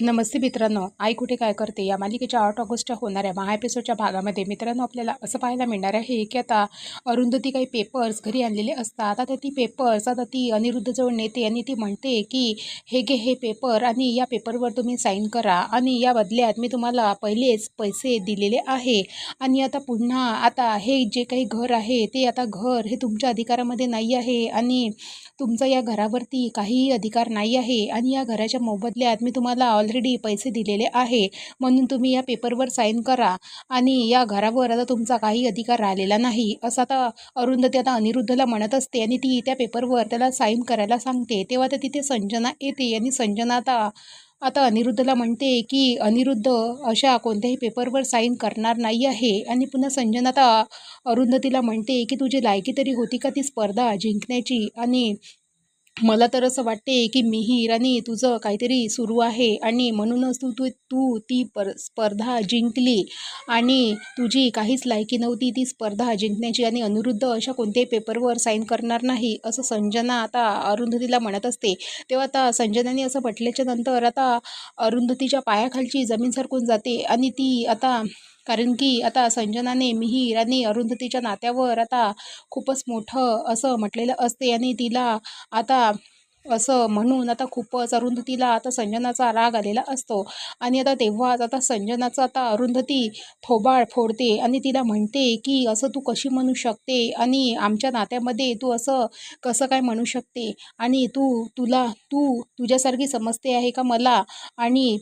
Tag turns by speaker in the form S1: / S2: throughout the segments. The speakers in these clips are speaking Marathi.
S1: नमस्ते मित्रांनो. आई कुठे काय करते? या मालिकेच्या आठ ऑगस्टच्या होणाऱ्या महा एपिसोडच्या भागामध्ये मित्रांनो आपल्याला असं पाहायला मिळणार आहे की आता अरुंधती काही पेपर्स घरी आणलेले असतात. आता ती पेपर्स आता ती अनिरुद्धजवळ नेते आणि ती म्हणते की हे घे हे पेपर आणि या पेपरवर तुम्ही साईन करा आणि या बदल्यात मी तुम्हाला पहिलेच पैसे दिलेले आहे. आणि आता पुन्हा आता हे जे काही घर आहे ते आता घर हे तुमच्या अधिकारामध्ये नाही आहे आणि तुमचा या घरावरती काहीही अधिकार नाही आहे. आणि या घराच्या मोबदल्यात मी तुम्हाला ऑलरेडी पैसे दिलेले आहे. म्हणून तुम्ही या पेपरवर साईन करा आणि या घरावर आता तुमचा काही अधिकार राहिलेला नाही. असं आता अरुंधती आता अनिरुद्धला म्हणत असते आणि ती त्या पेपरवर त्याला साईन करायला सांगते. तेव्हा तर तिथे संजना येते आणि संजना आता आता अनिरुद्धला म्हणते की अनिरुद्ध अशा कोणत्याही पेपरवर साईन करणार नाही आहे. आणि पुन्हा संजना आता अरुंधतीला म्हणते की तुझी लायकी तरी होती का ती स्पर्धा जिंकण्याची? आणि मला तर असं वाटते की मीही इराणी तुझं काहीतरी सुरू आहे आणि म्हणूनच तू तू तू ती पर स्पर्धा जिंकली आणि तुझी काहीच लायकी नव्हती ती स्पर्धा जिंकण्याची आणि अनिरुद्ध अशा कोणत्याही पेपरवर साईन करणार नाही असं संजना आता अरुंधतीला म्हणत असते. तेव्हा आता संजनाने असं म्हटल्याच्या नंतर आता अरुंधतीच्या पायाखालची जमीन सरकून जाते आणि ती आता कारण की आता संजनाने मिहीर आणि अरुंधतीच्या नात्यावर आता खूपच मोठं असं म्हटलेलं असते आणि तिला आता असं म्हणून आता खूपच अरुंधतीला आता संजनाचा राग आलेला असतो. आणि आता तेव्हाच आता संजनाचं आता अरुंधती थोबाळ फोडते आणि तिला म्हणते की असं तू कशी म्हणू शकते आणि आमच्या नात्यामध्ये तू असं कसं काय म्हणू शकते? आणि तू तुला तू तुझ्यासारखी समजते आहे का मला? आणि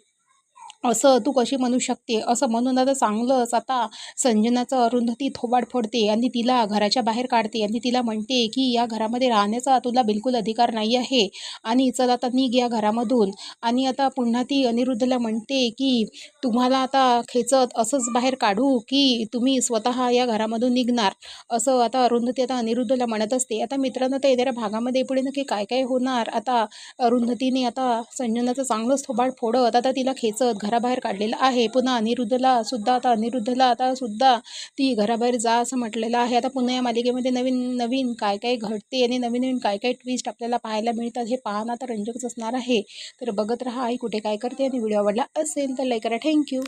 S1: असं तू कशी म्हणू शकते? असं म्हणून आता चांगलंच आता संजनाचं अरुंधती थोबाड फोडते आणि तिला घराच्या बाहेर काढते आणि तिला म्हणते की या घरामध्ये राहण्याचा तुला बिलकुल अधिकार नाही आहे. आणि चल आता निघ या घरामधून. आणि आता पुन्हा ती अनिरुद्धला म्हणते की तुम्हाला आता खेचत असंच बाहेर काढू की तुम्ही स्वतः या घरामधून निघणार. असं आता अरुंधती आता अनिरुद्धला म्हणत असते. आता मित्रांनो तर येणाऱ्या भागामध्ये पुढे नक्की काय काय होणार? आता अरुंधतीने आता संजनाचं चांगलंच थोबाड फोडत आता तिला खेचत घराबाहेर काढलेलं आहे. पुन्हा अनिरुद्धला सुद्धा आता अनिरुद्धला आता सुद्धा ती घराबाहेर जा असं म्हटलेलं आहे. आता पुन्हा या मालिकेमध्ये नवीन नवीन काय काय घडते आणि नवीन नवीन काय काय ट्विस्ट आपल्याला पाहायला मिळतात हे पाहणं आता रंजकच असणार आहे. तर बघत राहा आई कुठे काय करते आणि व्हिडिओ आवडला असेल तर लाईक करा. थँक्यू